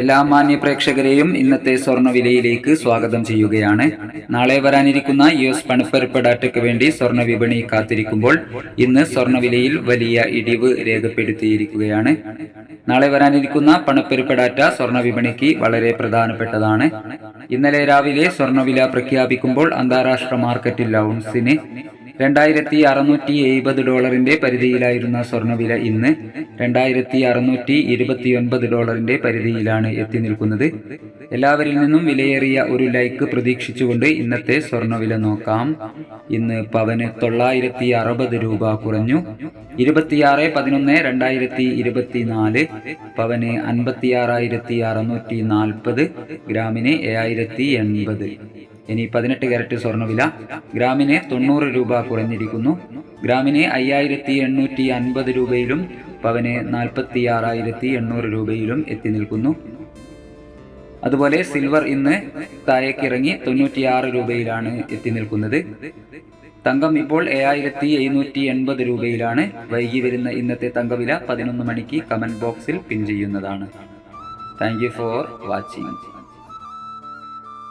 എല്ലാ മാന്യ പ്രേക്ഷകരെയും ഇന്നത്തെ സ്വർണവിലയിലേക്ക് സ്വാഗതം ചെയ്യുകയാണ്. നാളെ വരാനിരിക്കുന്ന യു എസ് പണപ്പെരുപ്പ് ഡാറ്റയ്ക്ക് വേണ്ടി സ്വർണ വിപണി കാത്തിരിക്കുമ്പോൾ ഇന്ന് സ്വർണവിലയിൽ വലിയ ഇടിവ് രേഖപ്പെടുത്തിയിരിക്കുകയാണ്. നാളെ വരാനിരിക്കുന്ന പണപ്പെരുപ്പ് ഡാറ്റ സ്വർണ വിപണിക്ക് വളരെ പ്രധാനപ്പെട്ടതാണ്. ഇന്നലെ രാവിലെ സ്വർണവില പ്രഖ്യാപിക്കുമ്പോൾ അന്താരാഷ്ട്ര മാർക്കറ്റിൽ ഔൺസിന് രണ്ടായിരത്തി അറുന്നൂറ്റി എഴുപത് ഡോളറിന്റെ പരിധിയിലായിരുന്ന സ്വർണവില ഇന്ന് രണ്ടായിരത്തി അറുന്നൂറ്റി ഇരുപത്തിയൊൻപത് ഡോളറിന്റെ പരിധിയിലാണ്. എത്തി നിൽക്കുന്നത്. എല്ലാവരിൽ നിന്നും വിലയേറിയ ഒരു ലൈക്ക് പ്രതീക്ഷിച്ചുകൊണ്ട് ഇന്നത്തെ സ്വർണവില നോക്കാം. ഇന്ന് പവന് തൊള്ളായിരത്തി അറുപത് രൂപ കുറഞ്ഞു. ഇരുപത്തിയാറ് പതിനൊന്ന് രണ്ടായിരത്തി ഇരുപത്തിനാല് പവന് അൻപത്തിയാറായിരത്തി അറുന്നൂറ്റി നാൽപ്പത് ഗ്രാമിന് ഏഴായിരത്തി എൺപത് ഇനി പതിനെട്ട് കാരറ്റ് സ്വർണവില ഗ്രാമിന് തൊണ്ണൂറ് രൂപ കുറഞ്ഞിരിക്കുന്നു. ഗ്രാമിന് അയ്യായിരത്തി എണ്ണൂറ്റി അൻപത് രൂപയിലും പവന് നാൽപ്പത്തി ആറായിരത്തി എണ്ണൂറ് രൂപയിലും എത്തി നിൽക്കുന്നു. അതുപോലെ സിൽവർ ഇന്ന് താഴേക്ക് ഇറങ്ങി തൊണ്ണൂറ്റിയാറ് രൂപയിലാണ് എത്തി നിൽക്കുന്നത്. തങ്കം ഇപ്പോൾ ഏഴായിരത്തി എഴുന്നൂറ്റി എൺപത് രൂപയിലാണ്. വൈകി വരുന്ന ഇന്നത്തെ തങ്കവില പതിനൊന്ന് മണിക്ക് കമന്റ് ബോക്സിൽ പിൻ ചെയ്യുന്നതാണ്. Thank you for watching.